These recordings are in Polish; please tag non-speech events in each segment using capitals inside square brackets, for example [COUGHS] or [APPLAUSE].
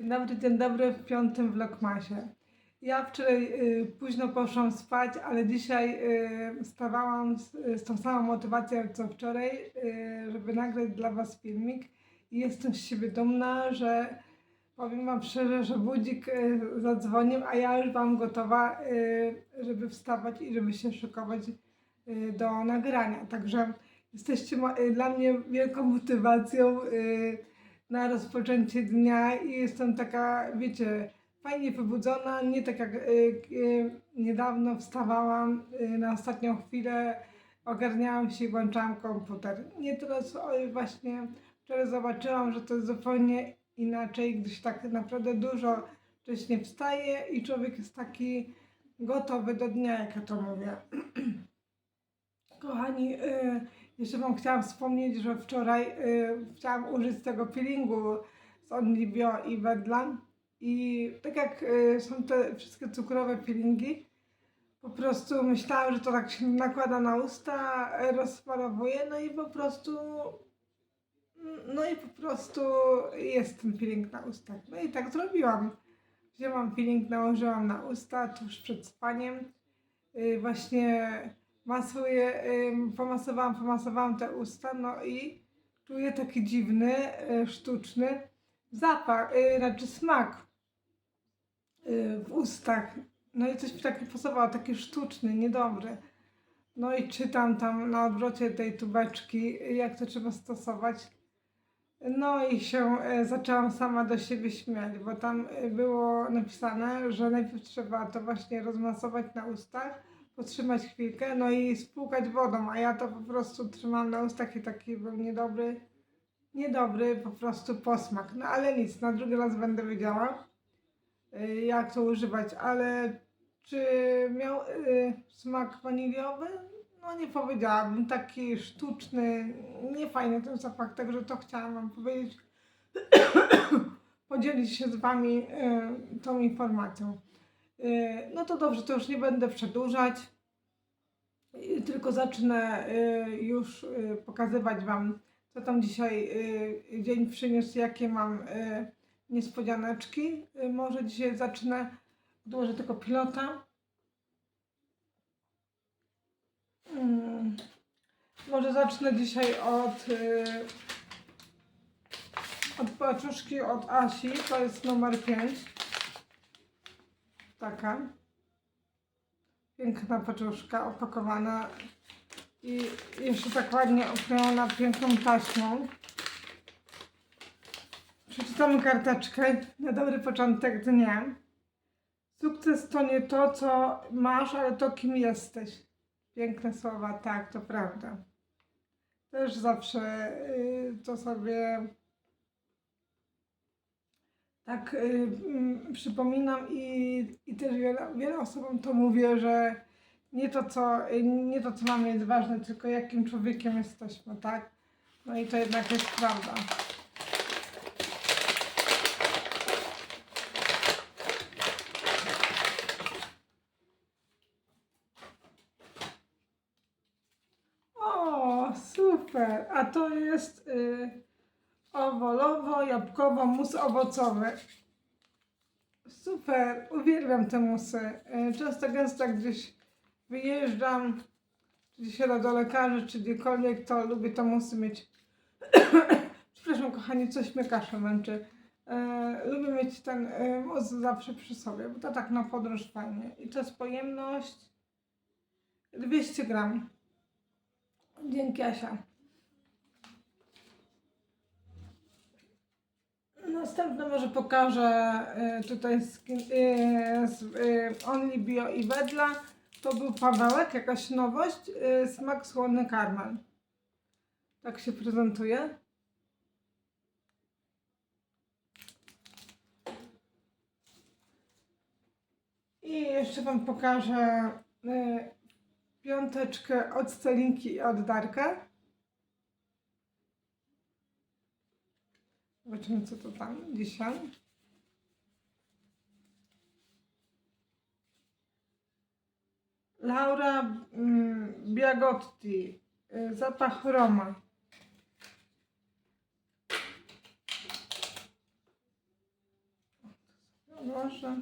Dzień dobry, dzień dobry w piątym vlogmasie. Ja wczoraj y, późno poszłam spać, ale dzisiaj y, stawałam z, z tą samą motywacją co wczoraj, y, żeby nagrać dla Was filmik. I jestem z siebie dumna, że powiem Wam szczerze, że budzik y, zadzwonił, a ja już byłam gotowa, y, żeby wstawać i żeby się szykować y, do nagrania. Także jesteście y, dla mnie wielką motywacją. Y, na rozpoczęcie dnia i jestem taka, wiecie, fajnie wybudzona, nie tak jak y, y, niedawno wstawałam y, na ostatnią chwilę, ogarniałam się i włączałam komputer. Nie teraz właśnie wczoraj zobaczyłam, że to jest zupełnie inaczej, gdyż tak naprawdę dużo wcześniej wstaje i człowiek jest taki gotowy do dnia, jak ja to mówię. [CLEARS THROAT] Kochani, y, jeszcze Wam chciałam wspomnieć, że wczoraj y, chciałam użyć tego peelingu z Onlibio i Wedla i tak jak y, są te wszystkie cukrowe peelingi, po prostu myślałam, że to tak się nakłada na usta, rozparowuje, no i po prostu no i po prostu jest ten peeling na ustach. No i tak zrobiłam. Wzięłam peeling, nałożyłam na usta tuż przed spaniem. Y, właśnie masuję, pomasowałam, pomasowałam te usta, no i czuję taki dziwny, y, sztuczny zapach, y, znaczy smak y, w ustach. No i coś mi tak pasowało, taki sztuczny, niedobry. No i czytam tam na odwrocie tej tubeczki, jak to trzeba stosować. No i się zaczęłam sama do siebie śmiać, bo tam było napisane, że najpierw trzeba to właśnie rozmasować na ustach, potrzymać chwilkę, no i spłukać wodą, a ja to po prostu trzymam na ustach i taki był niedobry, niedobry po prostu posmak. No ale nic, na drugi raz będę wiedziała, y, jak to używać, ale czy miał y, smak waniliowy? No nie powiedziałabym, taki sztuczny, niefajny ten zapach, także to chciałam Wam powiedzieć, [COUGHS] podzielić się z Wami y, tą informacją. Y, No to dobrze, to już nie będę przedłużać. Tylko zacznę y, już y, pokazywać Wam, co tam dzisiaj dzień przyniósł, jakie mam niespodzianeczki. Może dzisiaj zacznę, odłożę tylko pilota. Mm, Może zacznę dzisiaj od, od paczuszki od Asi, to jest numer 5. Taka. Piękna paczuszka opakowana i jeszcze tak ładnie oklejona piękną taśmą. Przeczytamy karteczkę na dobry początek dnia. Sukces to nie to, co masz, ale to, kim jesteś. Piękne słowa, tak, to prawda. Też zawsze y, to sobie tak y, mm, przypominam i, i też wiele, wiele osobom to mówię, że nie to, co, y, nie to, co mamy jest ważne, tylko jakim człowiekiem jesteśmy, tak? No i to jednak jest prawda. O, super! A to jest y, owolowo-jabłkowo mus owocowy. Super, uwielbiam te musy. Y, Często gęsto gdzieś wyjeżdżam, czy jadę do lekarzy, czy gdziekolwiek, to lubię te musy mieć. [COUGHS] Przepraszam, kochani, coś mnie kasza męczy. E, lubię mieć ten e, mus zawsze przy sobie, bo to tak na podróż fajnie. I to jest pojemność 200 gram. Dzięki Asia. Następne może pokażę y, tutaj z, y, z y, Only Bio i Wedla. To był Pawełek, jakaś nowość. Y, smak słony karmel. Tak się prezentuje. I jeszcze Wam pokażę y, piąteczkę od Celinki i od Darka. Zobaczymy, co to tam dzisiaj. Laura mm, Biagotti. y, Zapach Roma. Może.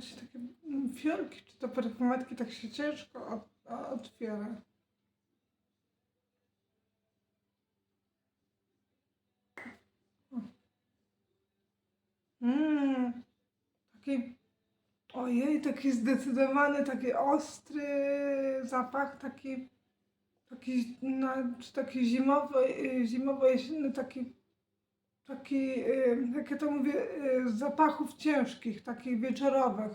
Właśnie takie mm, fiolki, czy to perfumetki tak się ciężko otwiera. Mmm, taki, ojej, taki zdecydowany, taki ostry zapach, taki, taki, no, czy taki zimowy, y, zimowo-jesienny, taki, taki, jak ja to mówię, y, zapachów ciężkich, takich wieczorowych,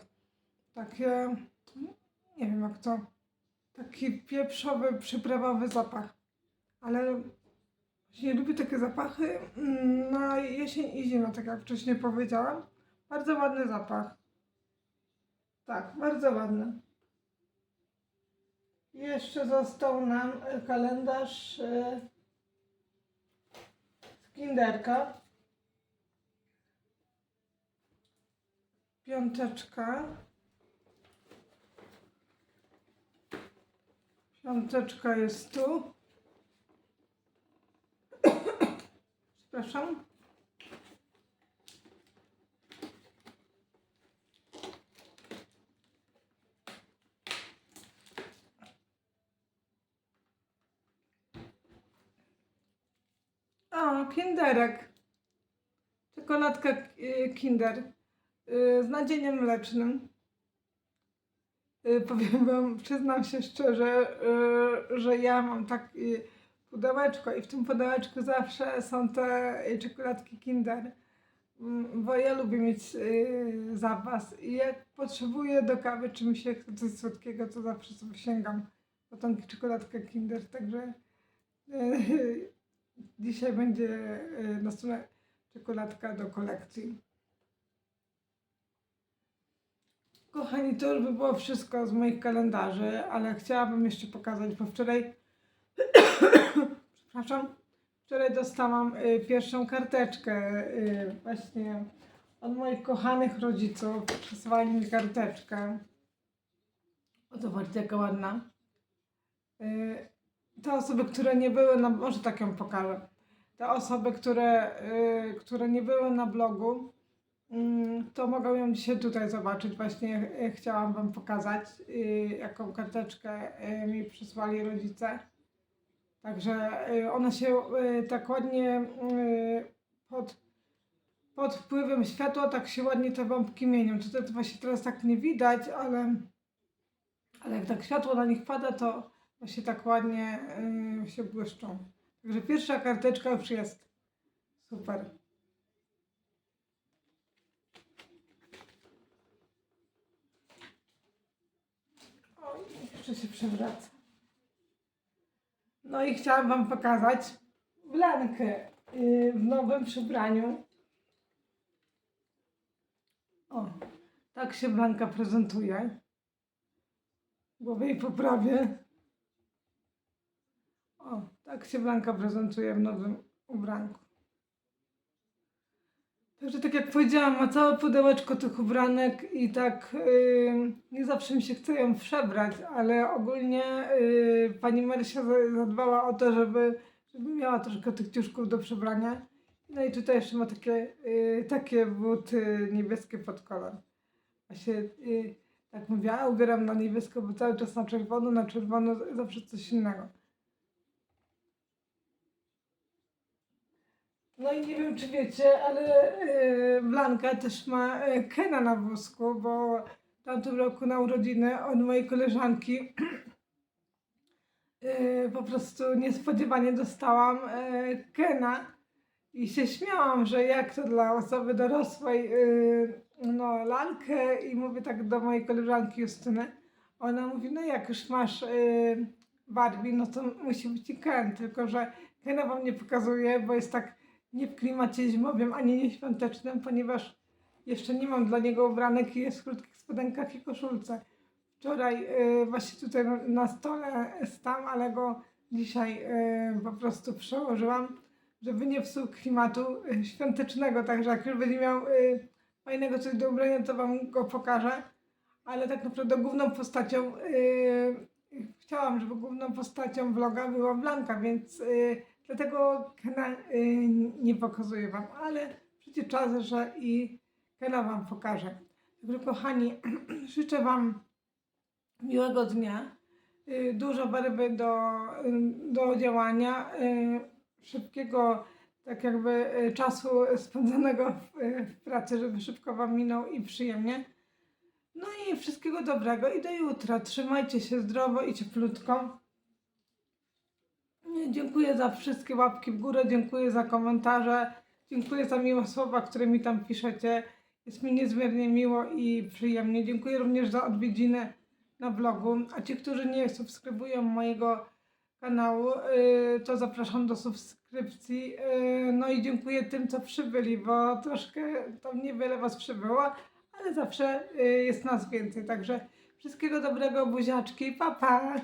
takie, nie wiem jak to, taki pieprzowy, przyprawowy zapach, ale nie lubię takie zapachy mm, na jesień i zimę, tak jak wcześniej powiedziałam. Bardzo ładny zapach. Tak, bardzo ładny. Jeszcze został nam e, kalendarz e, z Kinderka. Piąteczka. Piąteczka jest tu. Przepraszam. O, kinderek. Czekoladka y, kinder z nadzieniem mlecznym. Y, Powiem wam, przyznam się szczerze, y, że ja mam tak y, pudełeczko i w tym pudełeczku zawsze są te y, czekoladki Kinder, Mm, bo ja lubię mieć y, zapas i jak potrzebuję do kawy, czy mi się chce coś słodkiego, to zawsze sobie sięgam po tą czekoladkę Kinder, także y, [LAUGHS] dzisiaj będzie y, następna czekoladka do kolekcji. Kochani, to już by było wszystko z moich kalendarzy, ale chciałabym jeszcze pokazać, bo wczoraj [COUGHS] przepraszam, wczoraj dostałam y, pierwszą karteczkę y, właśnie od moich kochanych rodziców. Przysłali mi karteczkę. O, zobaczcie, jaka ładna. Y, te osoby, które nie były na... Może tak ją pokażę. Te osoby, które, y, które nie były na blogu, to mogą ją dzisiaj tutaj zobaczyć. Właśnie y, chciałam Wam pokazać, y, jaką karteczkę y, mi przysłali rodzice. Także y, ona się tak ładnie pod, pod wpływem światła tak się ładnie te bombki mienią. Tutaj to właśnie teraz tak nie widać, ale, ale jak tak światło na nich pada, to właśnie tak ładnie się błyszczą. Także pierwsza karteczka już jest. Super. Jeszcze się przewraca. No i chciałam Wam pokazać Blankę yy, w nowym przebraniu. O, tak się Blanka prezentuje. Głowę jej poprawię. O, tak się Blanka prezentuje w nowym ubranku. Także tak jak powiedziałam, ma całe pudełeczko tych ubranek i tak yy, nie zawsze mi się chce ją przebrać, ale ogólnie yy, pani Marysia za- zadbała o to, żeby, żeby miała troszkę tych ciuszków do przebrania. No i tutaj jeszcze ma takie, yy, takie buty niebieskie pod kolor. Właśnie yy, tak mówię, ubieram na niebiesko, bo cały czas na czerwono, na czerwono zawsze coś innego. No i nie wiem, czy wiecie, ale e, Blanka też ma e, Kena na wózku, bo w tamtym roku na urodziny od mojej koleżanki e, po prostu niespodziewanie dostałam Kena i się śmiałam, że jak to dla osoby dorosłej, no lalkę i mówię tak do mojej koleżanki Justyny. Ona mówi, no jak już masz Barbie, no to musi być i Ken, tylko że Kena wam nie pokazuje, bo jest tak nie w klimacie zimowym, ani nie świątecznym, ponieważ jeszcze nie mam dla niego ubranek i jest w krótkich spodenkach i koszulce. Wczoraj y, właśnie tutaj na, stole stał, ale go dzisiaj y, po prostu przełożyłam, żeby nie psuł klimatu y, świątecznego, także jak już będzie miał y, fajnego coś do ubrania, to wam go pokażę. Ale tak naprawdę główną postacią, y, chciałam, żeby główną postacią vloga była Blanka, więc y, dlatego Kena y, nie pokazuję wam, ale przyjdzie czas, że i Kena wam pokażę. Także kochani, [CLEARS THROAT] życzę wam miłego dnia, y, dużo barwy do, do działania, y, szybkiego tak jakby czasu spędzonego w, w pracy, żeby szybko wam minął i przyjemnie. No i wszystkiego dobrego i do jutra. Trzymajcie się zdrowo i cieplutko. Dziękuję za wszystkie łapki w górę, dziękuję za komentarze, dziękuję za miłe słowa, które mi tam piszecie. Jest mi niezmiernie miło i przyjemnie. Dziękuję również za odwiedziny na vlogu. A ci, którzy nie subskrybują mojego kanału, yy, to zapraszam do subskrypcji. Yy, No i dziękuję tym, co przybyli, bo troszkę tam niewiele was przybyło, ale zawsze yy, jest nas więcej. Także wszystkiego dobrego, buziaczki, pa pa!